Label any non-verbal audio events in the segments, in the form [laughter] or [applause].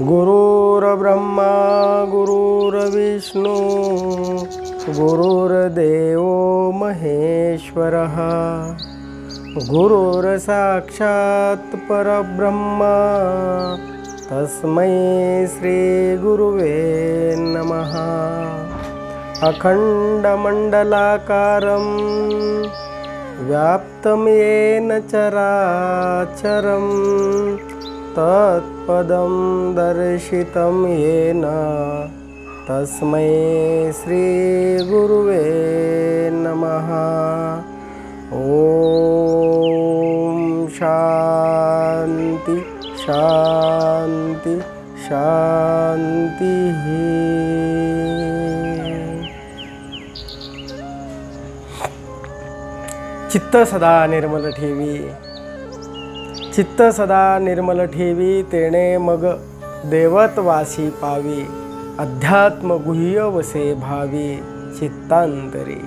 गुरुर्ब्रह्मा गुरुर्विष्णू गुरुर्देव महेश्वरः। गुरुर्साक्षात् परब्रह्मा तस्मै श्रीगुरुवे नमः। अखण्डमण्डलाकारं व्याप्तं येन चराचरम् तत्पदं दर्शितं येन। तस्मै श्रीगुरुवे नमः। ॐ शान्ति शान्ति शान्तिः। चित्त सदा निर्मल ठेवी। चित्त सदा निर्मल ठेवी तेणे मग देवतवासी पावी. अध्यात्म गुह्य वसे भावी चित्तांतरी.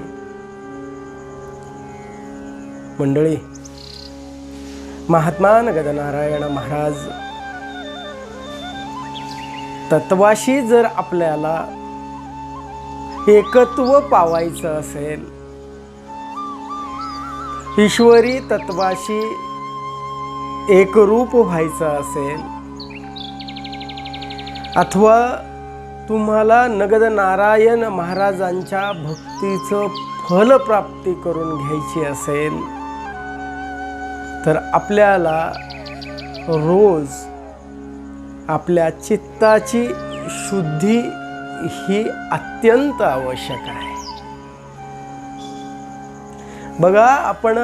मंडळी महात्मा गदनारायण महाराज तत्वाशी जर आपल्याला एकत्व पावायचं असेल ईश्वरी तत्वाशी एकरूप व्हायचं असेल अथवा तुम्हाला नगद नारायण महाराजांच्या भक्तीचं फलप्राप्ती करून घ्यायची असेल तर आपल्याला रोज आपल्या चित्ताची शुद्धी ही अत्यंत आवश्यक आहे. बघा आपण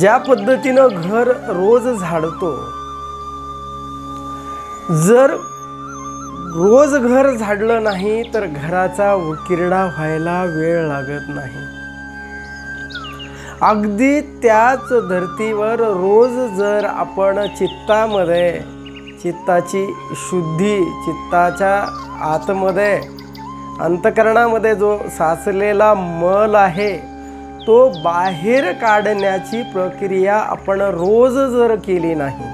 ज्या पद्धतीनं घर रोज झाडतो जर रोज घर झाडलं नाही तर घराचा उकिरडा व्हायला वेळ लागत नाही. अगदी त्याच धर्तीवर रोज जर आपण चित्तामध्ये चित्ताची शुद्धी चित्ताच्या आतमध्ये अंतकरणामध्ये जो साचलेला मल आहे तो बाहेर काढण्याची प्रक्रिया आपण रोज जर केली नाही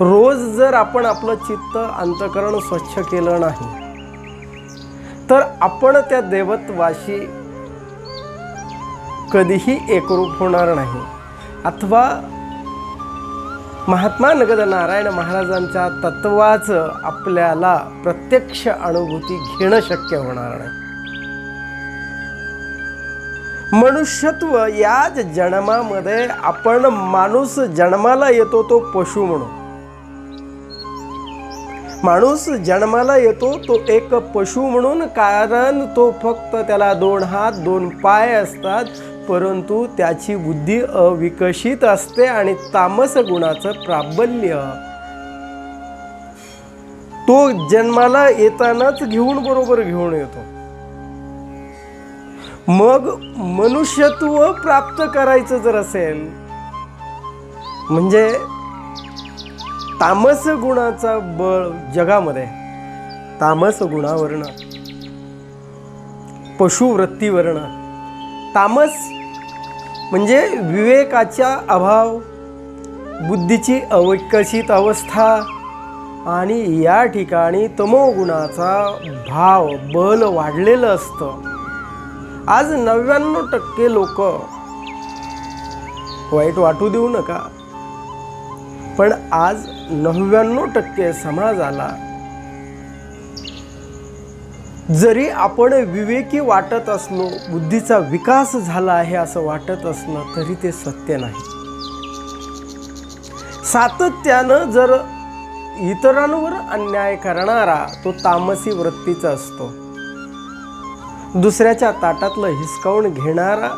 रोज जर आपण आपलं चित्त अंतकरण स्वच्छ केलं नाही तर आपण त्या देवत्वाशी कधीही एकरूप होणार नाही. अथवा महात्मा नगद नारायण महाराजांच्या तत्वाचं आपल्याला प्रत्यक्ष अनुभूती घेणं शक्य होणार नाही. मनुष्यत्व याच जन्मामध्ये आपण माणूस जन्माला येतो तो पशु म्हणून. माणूस जन्माला येतो तो एक पशु म्हणून कारण तो फक्त त्याला दोन हात दोन पाय असतात परंतु त्याची बुद्धी अविकसित असते आणि तामस गुणाचं प्राबल्य. तो जन्माला येतानाच घेऊन बरोबर घेऊन येतो. मग मनुष्यत्व प्राप्त करायचं जर असेल म्हणजे तामस गुणाचा बळ जगामध्ये तामस गुणावरणं पशुवृत्तीवरणं तामस म्हणजे विवेकाचा अभाव बुद्धीची अविकसित अवस्था आणि या ठिकाणी तमोगुणाचा भाव बल वाढलेलं असतं. आज नव्याण्णव टक्के लोक वाईट वाटू देऊ नका. पण आज नव्याण्णव टक्के समाजाला जरी आपण विवेकी वाटत असलो बुद्धीचा विकास झाला आहे असं वाटत असलं तरी ते सत्य नाही. सातत्यानं जर इतरांवर अन्याय करणारा तो तामसी वृत्तीचा असतो. दुसऱ्याच्या ताटातलं हिसकावून घेणारा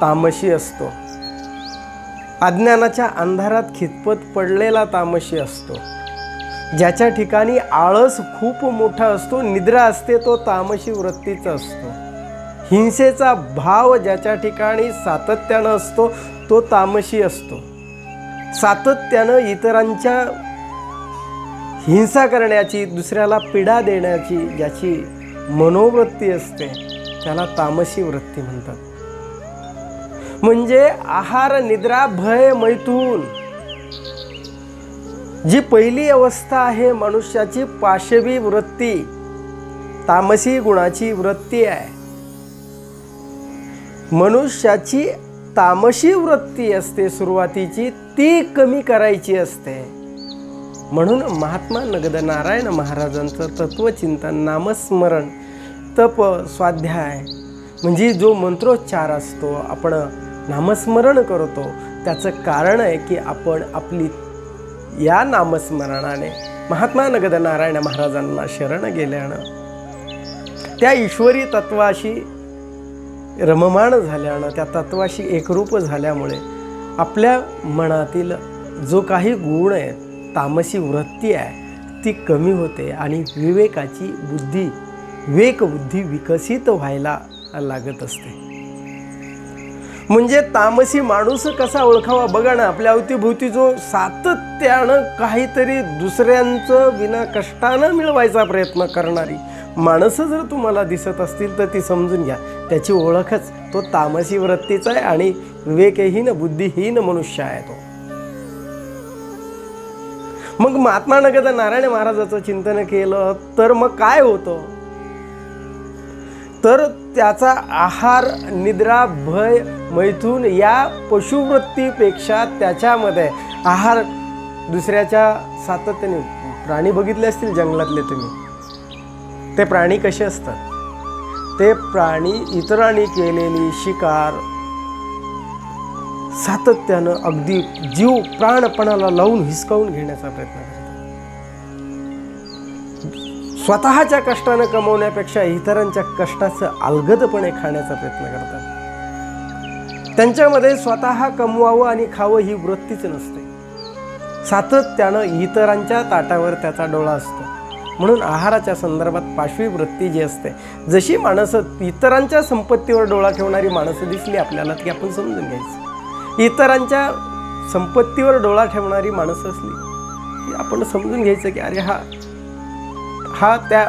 तामशी असतो. अज्ञानाच्या अंधारात खितपत पडलेला तामशी असतो. ज्याच्या ठिकाणी आळस खूप मोठा असतो निद्रा असते तो तामशी वृत्तीचा असतो. हिंसेचा भाव ज्याच्या ठिकाणी सातत्यानं असतो तो तामशी असतो. सातत्यानं इतरांच्या हिंसा करण्याची दुसऱ्याला पीडा देण्याची ज्याची मनोवृत्ती असते. त्याला तामसी वृत्ती म्हणतात. म्हणजे आहार निद्रा भय मैथून. जी पहिली अवस्था आहे मनुष्याची पाशवी वृत्ती. तामसी गुणाची वृत्ती आहे. मनुष्याची तामशी वृत्ती असते सुरुवातीची ती कमी करायची असते. म्हणून महात्मा नगद नारायण महाराजांचं तत्वचिंतन नामस्मरण तप स्वाध्याय. म्हणजे जो मंत्रोच्चार असतो आपण नामस्मरण करतो त्याचं कारण आहे की आपण आपली या नामस्मरणाने महात्मा नगद नारायण महाराजांना शरण गेल्यानं त्या ईश्वरी तत्वाशी रममाण झाल्यानं त्या तत्वाशी एकरूप झाल्यामुळे आपल्या मनातील जो काही गुण आहे तामसी वृत्ती आहे ती कमी होते आणि विवेकाची बुद्धी विवेक बुद्धी विकसित व्हायला लागत असते. म्हणजे तामसी माणूस कसा ओळखावा? बघा ना आपल्या अवतीभोवती जो सातत्यानं काहीतरी दुसऱ्यांचं विना कष्टानं मिळवायचा प्रयत्न करणारी माणसं जर तुम्हाला दिसत असतील तर ती समजून घ्या. त्याची ओळखच तो तामसी वृत्तीचा आहे आणि विवेकहीन बुद्धिहीन मनुष्य आहे तो. मग महात्मा नगद नारायण महाराजाचं चिंतन केलं तर मग काय होतं? तर त्याचा आहार निद्रा भय मैथून या पशुवृत्तीपेक्षा त्याच्यामध्ये आहार दुसऱ्याच्या सातत्याने प्राणी बघितले असतील जंगलातले तुम्ही. ते प्राणी कसे असतात? ते प्राणी इतरांनी केलेली शिकार सातत्यानं अगदी जीव प्राणपणाला लावून हिसकावून घेण्याचा प्रयत्न करतात. स्वतःच्या कष्टानं कमवण्यापेक्षा इतरांच्या कष्टाचं अलगदपणे खाण्याचा प्रयत्न करतात. त्यांच्यामध्ये स्वतः कमवावं आणि खावं ही वृत्तीच नसते. सातत्यानं इतरांच्या ताटावर त्याचा डोळा असतो. म्हणून आहाराच्या संदर्भात पाशवी वृत्ती जी असते जशी माणसं इतरांच्या संपत्तीवर डोळा ठेवणारी माणसं दिसली आपल्याला ती आपण समजून घ्यायचं. इतरांच्या संपत्तीवर डोळा ठेवणारी माणसं असली की आपण समजून घ्यायचं की अरे हा हा त्या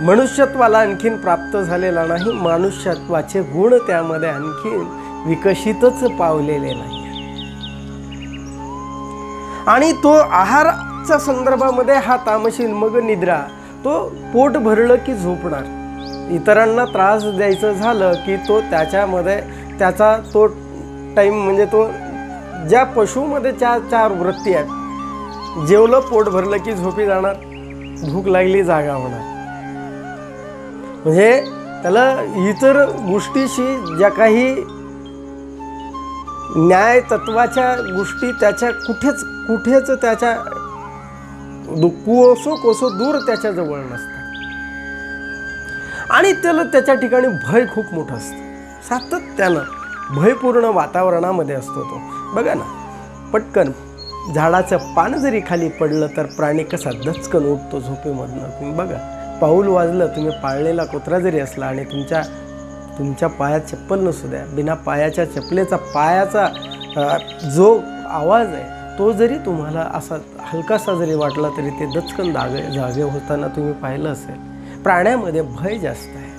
मनुष्यत्वाला आणखीन प्राप्त झालेला नाही. मनुष्यत्वाचे गुण त्यामध्ये आणखीन विकसितच पावलेले नाही. आणि तो आहाराच्या संदर्भामध्ये हा तामशील मग निद्रा तो पोट भरलं की झोपणार. इतरांना त्रास द्यायचं झालं की तो त्याच्यामध्ये त्याचा तो टाईम म्हणजे तो ज्या पशुमध्ये चार चार वृत्ती आहेत जेवलं पोट भरलं की झोपी जाणार. भूक लागली जागा होणार म्हणजे त्याला इतर गोष्टीशी ज्या काही न्याय तत्वाच्या गोष्टी त्याच्या कुठेच कुठेच त्याच्या दु- कोसो कोसो दूर त्याच्याजवळ नसतात. आणि त्याला त्याच्या ठिकाणी भय खूप मोठं असतं. सातत्यानं भयपूर्ण वातावरणामध्ये असतो तो. बघा ना पटकन. झाडाचं पान जरी खाली पडलं तर प्राणी कसा दचकन उठतो झोपेमधनं. तुम्ही बघा पाऊल वाजलं तुम्ही पाळलेला कुत्रा जरी असला आणि तुमच्या तुमच्या पायात चप्पल नसू द्या बिना पायाच्या चपलेचा पायाचा जो आवाज आहे तो जरी तुम्हाला असा हलकासा जरी वाटला तरी ते दचकन जागे जागे होताना तुम्ही पाहिलं असेल. प्राण्यामध्ये भय जास्त आहे.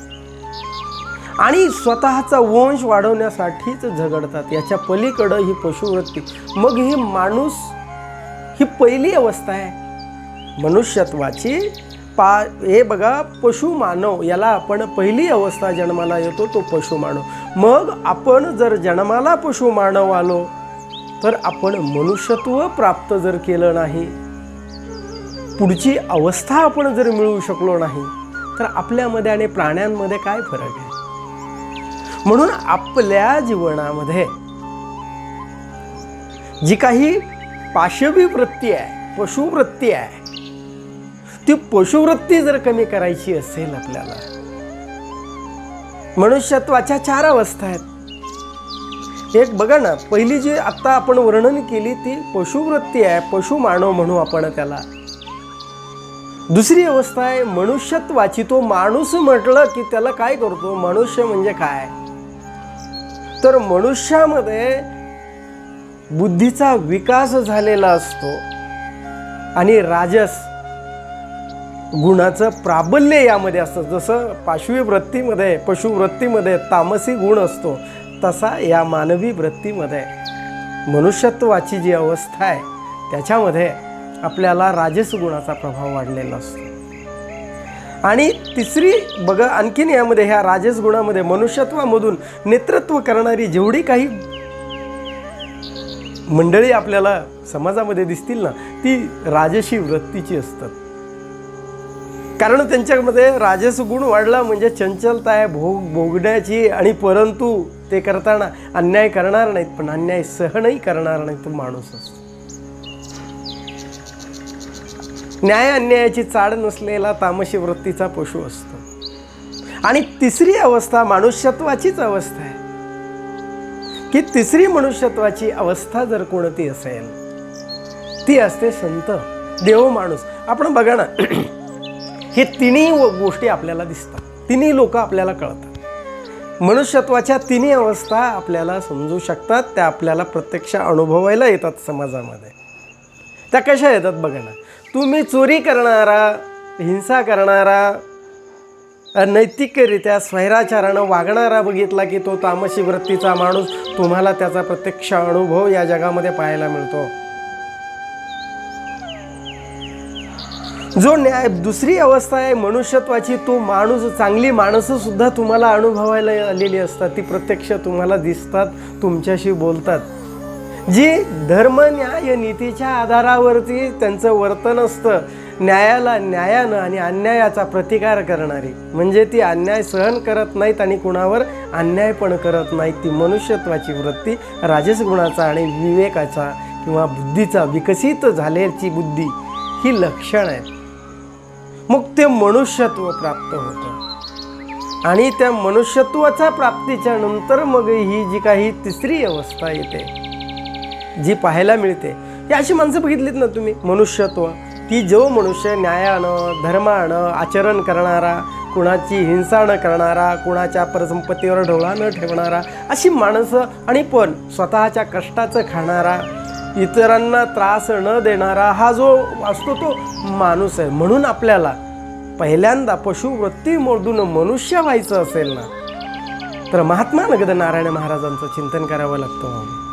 आणि स्वतःचा वंश वाढवण्यासाठीच झगडतात. याच्या पलीकडं ही पशुवृत्ती. मग ही माणूस ही पहिली अवस्था आहे. मनुष्यत्वाची पा हे बघा पशु मानव याला आपण पहिली अवस्था जन्माला येतो तो पशु मानव. मग आपण जर जन्माला पशु मानव आलो तर आपण मनुष्यत्व प्राप्त जर केलं नाही पुढची अवस्था आपण जर मिळवू शकलो नाही तर आपल्यामध्ये आणि प्राण्यांमध्ये काय फरक आहे? म्हणून आपल्या जीवनामध्ये जी काही पाशवी वृत्ती आहे पशुवृत्ती आहे. ती पशुवृत्ती जर कमी करायची असेल आपल्याला मनुष्यत्वाच्या चार अवस्था आहेत. एक बघा ना पहिली जी आत्ता आपण वर्णन केली ती पशुवृत्ती आहे पशु मानव म्हणू आपण त्याला. दुसरी अवस्था आहे मनुष्यत्वाची तो माणूस म्हटलं की त्याला काय करतो? मनुष्य म्हणजे काय? तर मनुष्यामध्ये बुद्धीचा विकास झालेला असतो आणि राजस गुणाचं प्राबल्य यामध्ये असतं. जसं पाशवी वृत्तीमध्ये पशुवृत्तीमध्ये तामसी गुण असतो तसा या मानवी वृत्तीमध्ये मनुष्यत्वाची जी अवस्था आहे त्याच्यामध्ये आपल्याला राजस गुणाचा प्रभाव वाढलेला असतो. आणि तिसरी बघा आणखीन यामध्ये ह्या राजस गुणामध्ये मनुष्यत्वामधून नेतृत्व करणारी जेवढी काही मंडळी आपल्याला समाजामध्ये दिसतील ना ती राजशी वृत्तीची असतात. कारण त्यांच्यामध्ये राजस गुण वाढला म्हणजे चंचलता आहे भोग भोगण्याची आणि परंतु ते करताना अन्याय करणार नाहीत पण अन्याय सहनही करणार नाही तो माणूस असतो. न्याय अन्यायाची चाड नसलेला तामशी वृत्तीचा पशु असतो. आणि तिसरी अवस्था मानुष्यत्वाचीच अवस्था आहे. की तिसरी मनुष्यत्वाची अवस्था जर कोणती असेल ती असते संत देव माणूस. आपण बघा ना [clears throat] हे तिन्ही व- गोष्टी आपल्याला दिसतात. तिन्ही लोक आपल्याला कळतात. मनुष्यत्वाच्या तिन्ही अवस्था आपल्याला समजू शकतात त्या आपल्याला प्रत्यक्ष अनुभवायला येतात समाजामध्ये. त्या कशा येतात बघा ना. तुम्ही चोरी करणारा हिंसा करणारा नैतिकरित्या स्वैराचारानं वागणारा बघितला की तो तामसी वृत्तीचा माणूस तुम्हाला त्याचा प्रत्यक्ष अनुभव या जगामध्ये पाहायला मिळतो. जो न्याय दुसरी अवस्था आहे मनुष्यत्वाची तो माणूस चांगली माणसं सुद्धा तुम्हाला अनुभवायला आलेली असतात. ती प्रत्यक्ष तुम्हाला दिसतात तुमच्याशी बोलतात. जी धर्म न्याय नीतीच्या आधारावरती त्यांचं वर्तन असतं न्यायाला न्यायानं आणि अन्यायाचा प्रतिकार करणारी. म्हणजे ती अन्याय सहन करत नाहीत आणि कुणावर अन्याय पण करत नाहीत. ती मनुष्यत्वाची वृत्ती राजस गुणाचा आणि विवेकाचा किंवा बुद्धीचा विकसित झाल्याची बुद्धी ही लक्षण आहेत. मग ते मनुष्यत्व प्राप्त होतं. आणि त्या मनुष्यत्वाचा प्राप्तीच्या नंतर मग ही जी काही तिसरी अवस्था येते जी पाहायला मिळते ही अशी माणसं बघितलीत ना तुम्ही? मनुष्यत्व. की जो मनुष्य न्यायानं धर्मानं आचरण करणारा कुणाची हिंसा न करणारा कुणाच्या परसंपत्तीवर ढोळा न ठेवणारा अशी माणसं आणि पण स्वतःच्या कष्टाचं खाणारा इतरांना त्रास न देणारा हा जो असतो तो माणूस आहे. म्हणून आपल्याला पहिल्यांदा पशुवृत्तीमधून मनुष्य व्हायचं असेल ना तर महात्मा नगद नारायण महाराजांचं चिंतन करावं लागतं हो.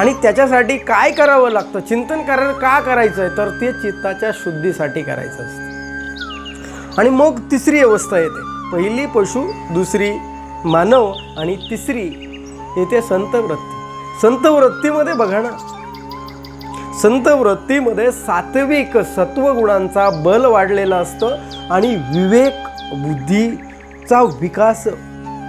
आणि त्याच्यासाठी काय करावं लागतं? चिंतन करायला का करायचं आहे तर ते चित्ताच्या शुद्धीसाठी करायचं असतं. आणि मग तिसरी अवस्था येते. पहिली पशु दुसरी मानव आणि तिसरी येते संत वृत्ती बघा ना. संतवृत्तीमध्ये सात्विक सत्वगुणांचा बल वाढलेला असतं आणि विवेक बुद्धीचा विकास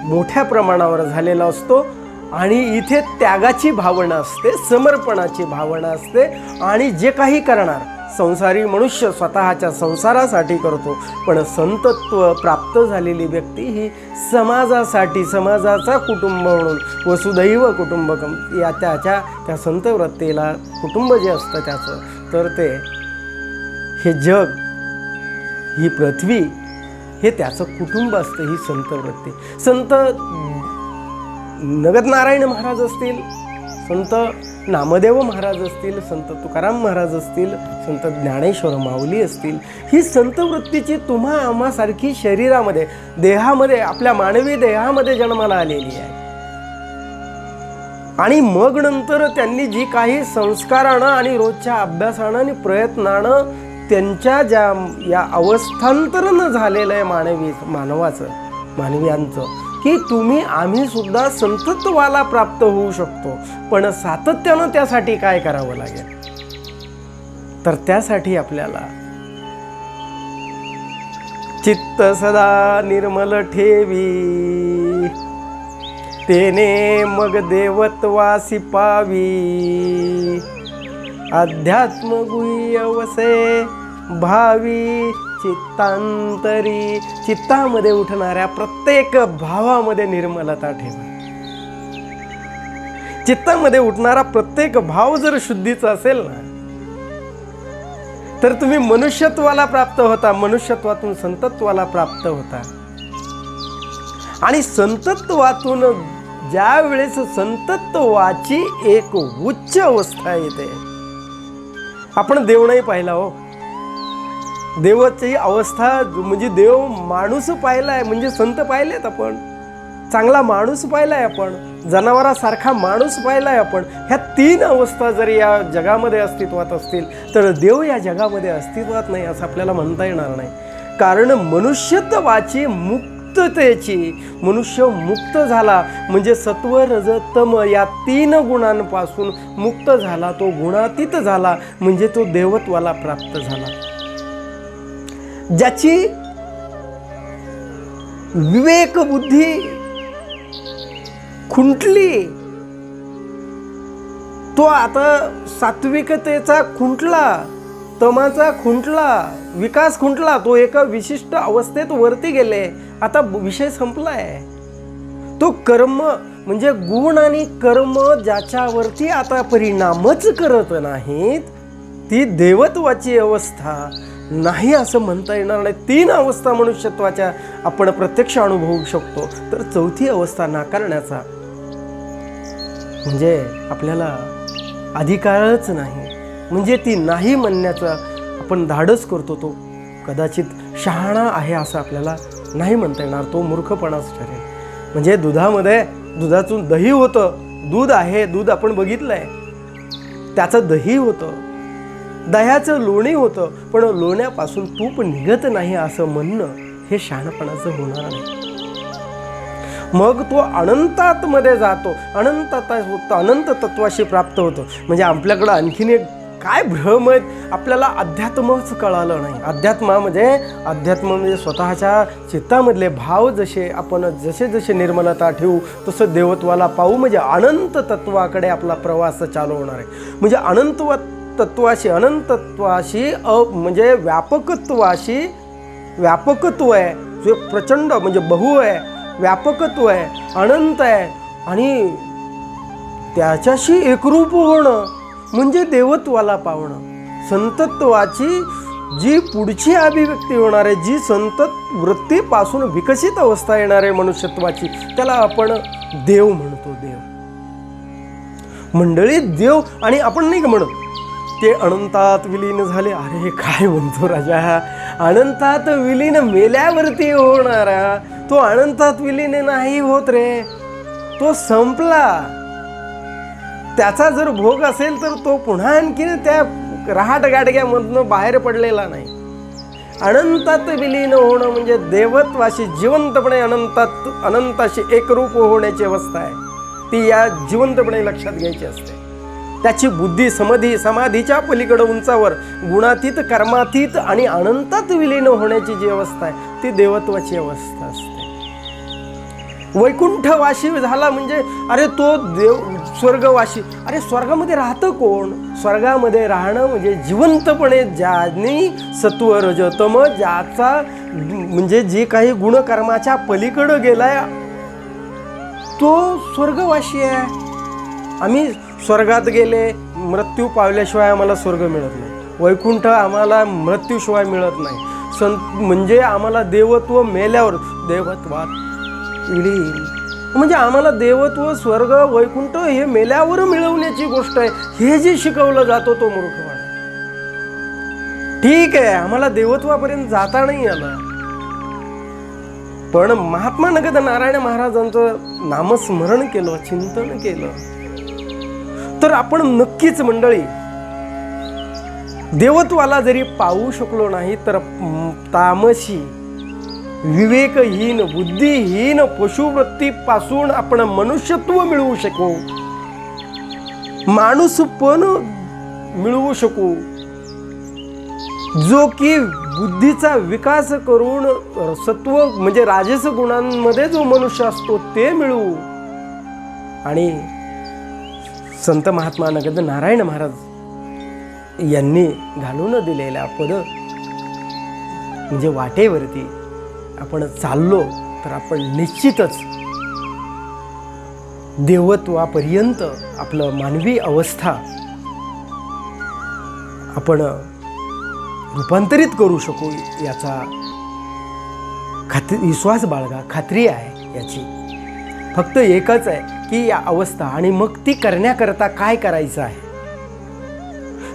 मोठ्या प्रमाणावर झालेला असतो. आणि इथे त्यागाची भावना असते समर्पणाची भावना असते आणि जे काही करणार संसारी मनुष्य स्वतःच्या संसारासाठी करतो पण संतत्व प्राप्त झालेली व्यक्ती ही समाजासाठी समाजाचा कुटुंब म्हणून वसुदैव कुटुंबकम या त्याच्या त्या संतवृत्तीला कुटुंब जे असतं त्याचं तर ते हे जग ही पृथ्वी हे त्याचं कुटुंब असतं ही संतवृत्ती. संत नगदनारायण महाराज असतील संत नामदेव महाराज असतील संत तुकाराम महाराज असतील संत ज्ञानेश्वर माऊली असतील ही संत वृत्तीची तुम्हा आम्हासारखी शरीरामध्ये देहामध्ये आपल्या मानवी देहामध्ये जन्माला आलेली आहे. आणि मग नंतर त्यांनी जी काही संस्कारानं आणि रोजच्या अभ्यासानं आणि प्रयत्नानं त्यांच्या ज्या या अवस्थांतरनं झालेलं आहे मानवी मानवाचं मानवीयांचं की तुम्ही आम्ही सुद्धा संतत्वाला प्राप्त होऊ शकतो. पण सातत्यानं त्यासाठी काय करावं लागेल? तर त्यासाठी आपल्याला चित्त सदा निर्मल ठेवी. तेने मग देवत्वासी पावी. अध्यात्म गुह्य वसे भावी. चित्तांतरी चित्तामध्ये उठणाऱ्या प्रत्येक भावामध्ये निर्मलता ठेवा. चित्तामध्ये उठणारा प्रत्येक भाव जर शुद्धीचा असेल ना तर तुम्ही मनुष्यत्वाला प्राप्त होता मनुष्यत्वातून संतत्वाला प्राप्त होता. आणि संतत्वातून ज्या वेळेस संतत्वाची एक उच्च अवस्था येते आपण देव नाही पाहिला हो. देवाची अवस्था म्हणजे देव माणूस पाहिलाय म्हणजे संत पाहिलेत आपण. चांगला माणूस पाहिलाय आपण जनावरासारखा माणूस पाहिलाय आपण. ह्या तीन अवस्था जर या जगामध्ये अस्तित्वात असतील तर देव या जगामध्ये अस्तित्वात नाही असं आपल्याला म्हणता येणार नाही. कारण मनुष्यत्वाची मुक्ततेची मनुष्य मुक्त झाला म्हणजे सत्व रज तम या तीन गुणांपासून मुक्त झाला तो गुणातीत झाला म्हणजे तो देवत्वाला प्राप्त झाला. ज्याची विवेक बुद्धी खुंटली तो आता सात्विकतेचा खुंटला तमाचा खुंटला विकास खुंटला तो एका विशिष्ट अवस्थेत वरती गेले. आता विषय संपलाय. तो कर्म म्हणजे गुण आणि कर्म ज्याच्यावरती आता परिणामच करत नाहीत ती देवत्वाची अवस्था. नाही असं म्हणता येणार नाही. तीन अवस्था मनुष्यत्वाच्या आपण प्रत्यक्ष अनुभवू शकतो. तर चौथी अवस्था नाकारण्याचा. म्हणजे आपल्याला अधिकारच नाही. म्हणजे ती नाही म्हणण्याचा आपण धाडस करतो तो. कदाचित शहाणा आहे असं आपल्याला नाही म्हणता येणार. तो मूर्खपणाच ठरेल. म्हणजे दुधामध्ये दुधातून दही होतं. दूध आहे दूध आपण बघितलं आहे त्याचं दही होतं. दह्याचं लोणी होतं पण लोण्यापासून तूप निघत नाही असं म्हणणं हे शहाणपणाचं होणार नाही. मग तो अनंतातमध्ये जातो. अनंतात अनंत तत्वाशी प्राप्त होतो. म्हणजे आपल्याकडं आणखीन एक काय भ्रम आहेत आपल्याला अध्यात्मच कळालं नाही. अध्यात्मा म्हणजे अध्यात्म म्हणजे स्वतःच्या चित्तामधले भाव जसे आपण जसे जसे निर्मलता ठेवू तसं देवत्वाला पाहू. म्हणजे अनंत तत्वाकडे आपला प्रवास चालू होणार आहे. म्हणजे अनंतवत तत्वाशी अनंतत्वाशी अ म्हणजे व्यापकत्वाशी व्यापकत्व आहे. जे प्रचंड म्हणजे बहु आहे व्यापकत्व आहे अनंत आहे आणि त्याच्याशी एकरूप होणं म्हणजे देवत्वाला पावणं. संतत्वाची जी पुढची अभिव्यक्ती होणार आहे जी संत वृत्तीपासून विकसित अवस्था येणार आहे मनुष्यत्वाची त्याला आपण देव म्हणतो देव. मंडळी देव आणि आपण नाही का म्हणत? ते अनंतात विलीन झाले. अरे काय म्हणतो राजा? अनंतात विलीन मेल्यावरती होणारा तो अनंतात विलीन नाही होत रे. तो संपला. त्याचा जर भोग असेल तर तो पुन्हा आणखीन त्या रहाट गाडग्यामधनं बाहेर पडलेला नाही. अनंतात विलीन होणं म्हणजे देवत्वाशी जिवंतपणे अनंतात अनंताशी एकरूप होण्याची अवस्था आहे. ती या जिवंतपणे लक्षात घ्यायची असते. त्याची बुद्धी समधी समाधीच्या पलीकडं उंचावर गुणातीत कर्मातीत आणि अनंतात विलीन होण्याची जी अवस्था आहे ती देवत्वाची अवस्था असते. वैकुंठवाशी झाला म्हणजे अरे तो देव स्वर्गवाशी अरे स्वर्गामध्ये राहतं कोण? स्वर्गामध्ये राहणं म्हणजे जिवंतपणे ज्याने सत्व रजतम ज्याचा म्हणजे जे काही गुणकर्माच्या पलीकडं गेलाय तो स्वर्गवाशी आहे. आम्ही स्वर्गात गेले मृत्यू पावल्याशिवाय आम्हाला स्वर्ग मिळत नाही. वैकुंठ आम्हाला मृत्यूशिवाय मिळत नाही. संत म्हणजे आम्हाला देवत्व मेल्यावर देवत्वात म्हणजे आम्हाला देवत्व स्वर्ग वैकुंठ हे मेल्यावर मिळवण्याची गोष्ट आहे. हे जे शिकवलं जातो तो मूर्खपणा ठीक आहे आम्हाला देवत्वापर्यंत जाता नाही आलं. पण महात्मा नगद नारायण महाराजांचं नामस्मरण केलं चिंतन केलं. तर आपण नक्कीच मंडळी देवत्वाला जरी पाहू शकलो नाही तर तामशी विवेकहीन बुद्धिहीन पशुवृत्तीपासून आपण मनुष्यत्व मिळवू शकू. माणूस पण मिळवू शकू. जो की बुद्धीचा विकास करून सत्व म्हणजे राजस गुणांमध्ये जो मनुष्य असतो ते मिळवू. आणि संत महात्मा नगद नारायण महाराज यांनी घालून दिलेला पद म्हणजे वाटेवरती आपण चाललो तर आपण निश्चितच देवत्वापर्यंत आपलं मानवी अवस्था आपण रूपांतरित करू शकू याचा खात्री विश्वास बाळगा खात्री आहे याची. फक्त एकच आहे. की या अवस्था आणि मग ती करण्याकरता काय करायचं आहे?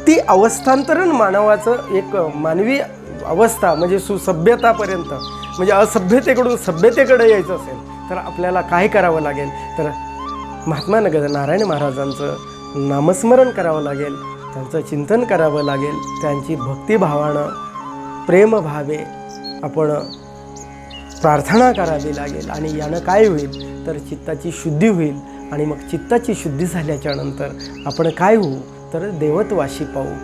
ती अवस्थांतरण मानवाचं एक मानवी अवस्था म्हणजे सुसभ्यतापर्यंत म्हणजे असभ्यतेकडून सभ्यतेकडे यायचं असेल तर आपल्याला काय करावं लागेल? तर महात्मा नगर नारायण महाराजांचं नामस्मरण करावं लागेल त्यांचं चिंतन करावं लागेल त्यांची भक्तिभावानं प्रेमभावे आपण प्रार्थना करावी लागेल आणि यानं काय होईल? तर चित्ताची शुद्धी होईल आणि मग चित्ताची शुद्धी झाल्याच्यानंतर आपण काय होऊ? तर देवत्वाशी पाहू.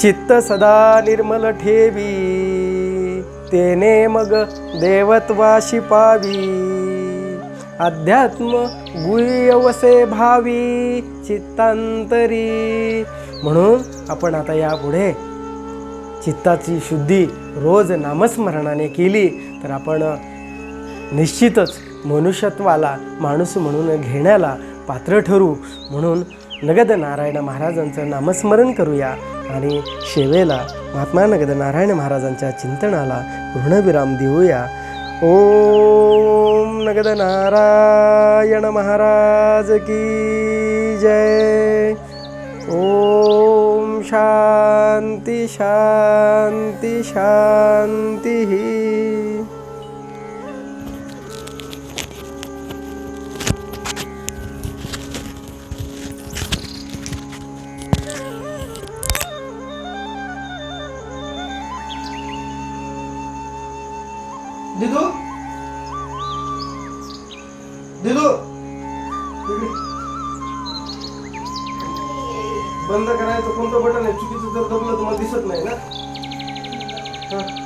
चित्त सदा निर्मल ठेवी. तेने मग देवत्वाशी पावी. अध्यात्म गुयवसे भावी. चित्तांतरी. म्हणून आपण आता यापुढे चित्ताची शुद्धी रोज नामस्मरणाने केली. तर आपण निश्चितच मनुष्यत्वाला माणूस म्हणून घेण्याला पात्र ठरू. म्हणून नगद नारायण महाराजांचं नामस्मरण करूया आणि शेवेला महात्मा नगद नारायण महाराजांच्या चिंतनाला पूर्णविराम देऊया. ओम नगद नारायण महाराज की जय. ओम शांती शांती शांती दिदू बंद करायचं कोणतं बटन आहे? चुकीचं जर दबलं तुम्हाला दिसत नाही ना. हा.